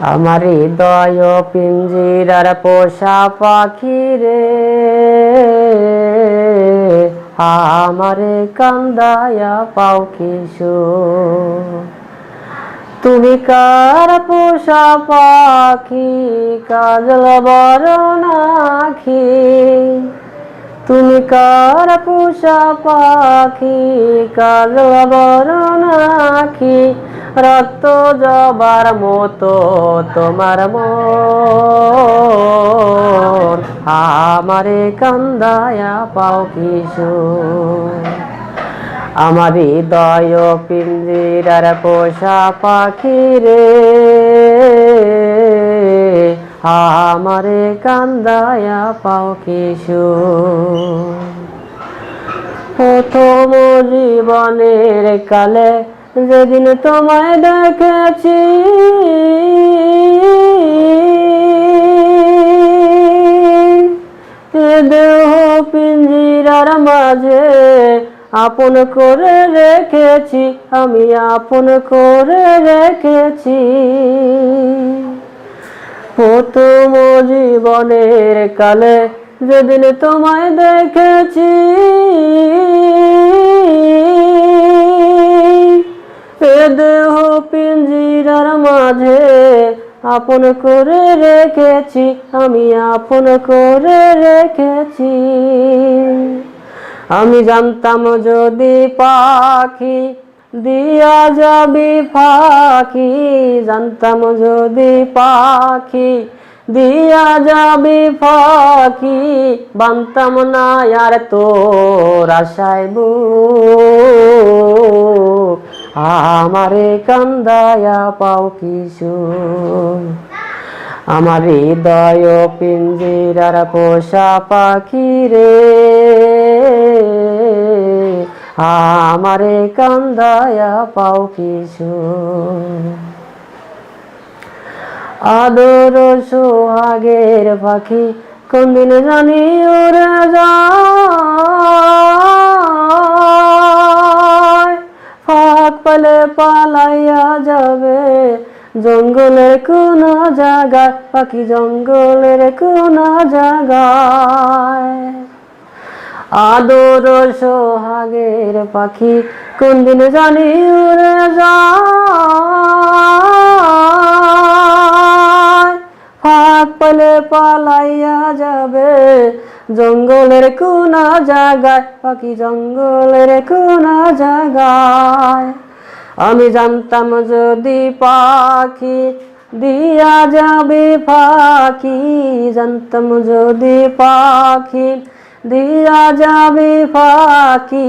আমার হৃদয় পিঞ্জিরার পোষা পাখি রে আমারে কান্দায়া পাও কিশোর তুমি কার পোষা পাখি, কাজল বরণাখি? তুমি কার পোষা পাখি, কাজল বরণাখি? রক্ত জবার মতো তোমার মন। আমারে কান্দায়া পাও কিশোর আমার হৃদয় পিঞ্জিরার পোষা পাখি রে। আমারে কান্দায়া পাও কিশোর প্রথম জীবনের কালে যেদিন তোমায় দেখেছি দেহ পিঞ্জিরার মাঝে আপন করে রেখেছি, আমি আপন করে রেখেছি। প্রথম জীবনের কালে যেদিন তোমায় দেখেছি দেহ পিঞ্জিরার মাঝে আপন করে রেখেছি, আমি আপন করে রেখেছি। আমি জানতাম যদি পাখি দিয়া যাবি ফাঁকি, জানতাম যদি পাখি দিয়া যাবি ফাঁকি, বানতাম না আর তোর আশায় বুক। আমারে কান্দায়া পাও কিশোর আমার হৃদয় পিঞ্জিরার পোষা পাখি রে। আমারে কান্দায়া পাও কিশোর আদর সোহাগের পাখি কোনদিন জানি উড়ে যায় পালাইয়া যাবে। জঙ্গলের কোন জায়গায়, পাখি জঙ্গলের কোন জায়গায়। আদর সোহাগের পাখি কোন দিন জানি উড়ে যায়। ফাঁক পেলে পালাইয়া যাবে। জঙ্গলের কোন জায়গায়, পাখি জঙ্গলের কোন জায়গায়। আমি জানতাম যদি পাখি দিয়া যাবে পাখি জানতাম যদি পাখি দিয়া যাবে পাখি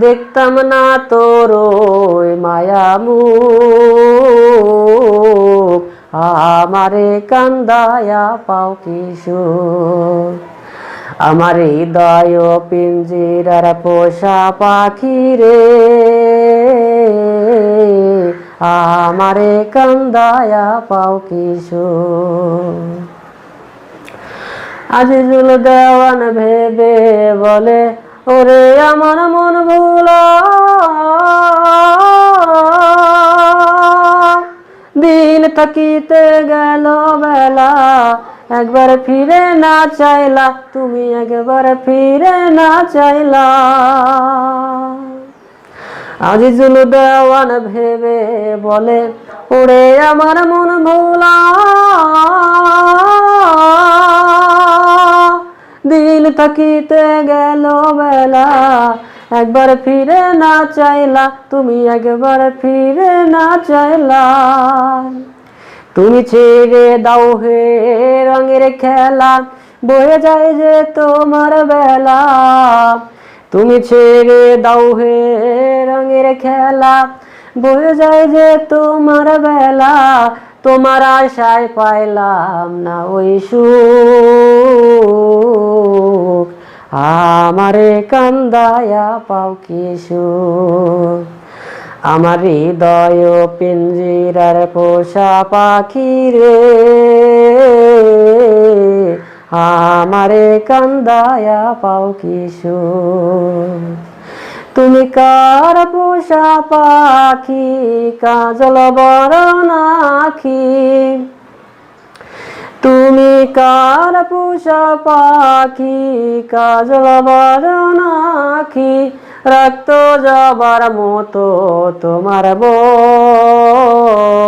দেখতাম না তোর ওই মায়ামুখ আমারে কান্দায়া পাও কিশোর। আমার হৃদয় পিঞ্জিরার পোষা পাখি রে। আমারে কান্দায়া পাও কিশোর আজিজুল দেওয়ান ভেবে বলে, ওরে আমার মন ভুলা। দিন থাকিতে গেল বেলা, একবার ফিরে না চাইলা, তুমি একবার ফিরে না চাইলা। আজিজুল দেওয়ান ভেবে বলে, ওরে আমার মন ভোলা, দিল থাকিতে গেল বেলা, একবার ফিরে না চাইলা, তুমি একবার ফিরে না চাইলা। তুমি ছেড়ে দাও হে রঙের খেলা, বয়ে যায় যে তোমার বেলা তুমি ছেড়ে দাও হে রঙের খেলা। বয়ে যায় যে তোমার বেলা, তোমার আশায় পাইলাম না ওই সুখ। আমারে কান্দায়া পাও কিশোর আমার হৃদয় পিঞ্জিরার পোষা পাখি রে। আমারে কান্দায়া পাও কিশোর তুমি কার পোষা পাখি, কাজল বরণ আখি? তুমি কার পুষা পাখি, কাজল বরণাখি রক্ত যাবার মতো তোমার বোন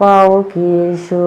পাও কিশোর